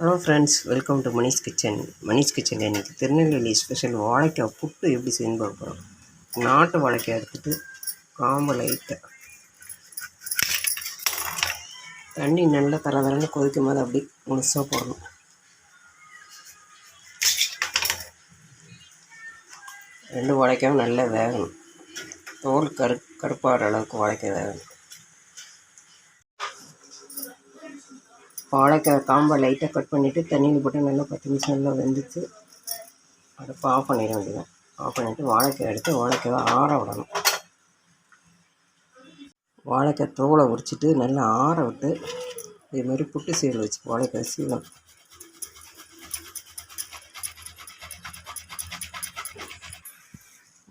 Hello friends welcome to Manish kitchen Manish கிச்சனில் இன்றைக்கி Tirunelveli special வாழைக்காய் புட்டு எப்படி செய்யணும் பார்க்க போகிறோம் நாட்டு வாழைக்காய் எடுத்துட்டு காம்பு லைட்டாக தண்ணி நல்லா தர தரன்னு கொதிக்கும் போது அப்படி முழுசாக போடணும். ரெண்டு வாழைக்காயும் நல்லா வேகணும். தோல் கரு கருப்பாகிற அளவுக்கு வாழைக்காய் வேகணும். வாழைக்காய் காம்பை லைட்டாக கட் பண்ணிவிட்டு தண்ணியில் போட்டு நல்லா பத்து நிமிஷம் நல்லா வெந்துச்சு. அடுப்பு ஆஃப் பண்ணிட வேண்டியதான் ஆஃப் பண்ணிவிட்டு வாழைக்காய் எடுத்து வாழைக்காவை ஆற விடணும். வாழைக்காய் தோலை உரிச்சிட்டு நல்லா ஆற விட்டு இதே மாதிரி புட்டு சீவல் வச்சு வாழைக்காய் சீவணும்.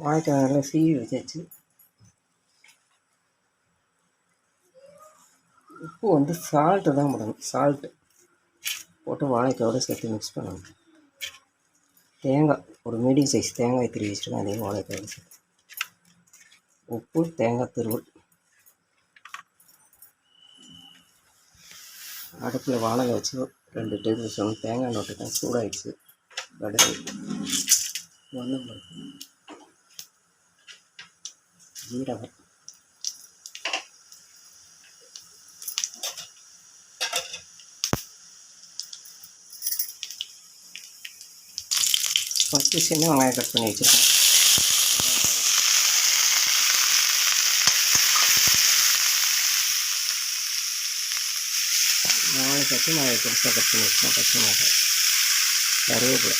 வாழைக்காய் நல்லா சீவி வச்சாச்சு. உப்பு வந்து சால்ட்டு தான் போடணும். சால்ட்டு போட்டு வாழைக்காயோட சேர்த்து மிக்ஸ் பண்ணணும். தேங்காய் ஒரு மீடியம் சைஸ் தேங்காய் திருவி வச்சுருக்கேன். அதையும் வாழைக்காயோட சேர்த்து. உப்பு தேங்காய் திருவல். அடுப்பில் வாழை வச்சு ரெண்டு டேபிள் ஸ்பூன் தேங்காய் நோட்டு தான் சூடாயிடுச்சு. கடுகு ஒன்றும் ஜீரகம் பத்து சின்ன வெங்காயம் கட் பண்ணி வச்சுருக்கேன் நாலு பச்சை மிளகாய் பெருசாக கட் பண்ணி வச்சுருக்கேன் பச்சை மிளகாய் கருவேப்பிலை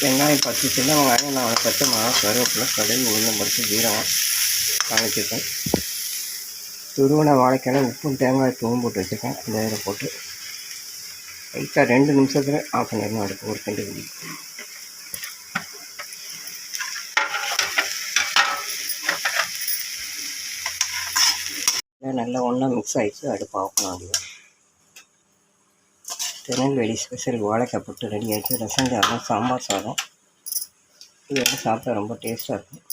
வெங்காயம் பத்து சின்ன வெங்காயம் நான் பச்சை மிளகா கருவேப்பிலை கடுகு உளுந்தம் பருப்பு ஜீரகம் காமிச்சிருக்கேன் துருவன வாழைக்கான உப்பும் தேங்காய் தூவும் போட்டு வச்சுருக்கேன். இந்த இதில் போட்டு லைட்டாக ரெண்டு நிமிஷத்தில் ஆஃப் பண்ணிடணும் அடுப்பு ஒரு கண்டு குடி நல்லா ஒன்றா மிக்ஸ் ஆகிடுச்சு அடுப்பு ஆஃப் பண்ண முடியும் திருநெல்வேலி ஸ்பெஷல் வாழைக்காய் புட்டு ரெடி ஆகிட்டு ரசம் சாதம் சாம்பார் சாதம். இதெல்லாம் சாப்பிட்டா ரொம்ப டேஸ்ட்டாக இருக்கும்.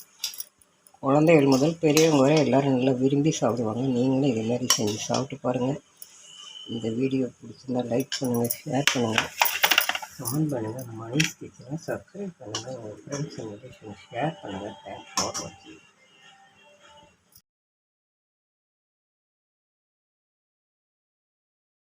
குழந்தைகள் முதல் பெரியவங்க வரை எல்லோரும் நல்லா விரும்பி சாப்பிடுவாங்க. நீங்களும் இதே மாதிரி செஞ்சு சாப்பிட்டு பாருங்கள் இந்த வீடியோ பிடிச்சிருந்தா லைக் பண்ணுங்கள் ஷேர் பண்ணுங்கள் கமெண்ட் பண்ணுங்கள் மணிஷ் கிச்சனை சப்ஸ்கிரைப் பண்ணுங்கள் உங்கள் ஃப்ரெண்ட்ஸ் ரிலேஷன் ஷேர் பண்ணுங்கள் தேங்க்ஸ் ஃபார் வாட்சிங்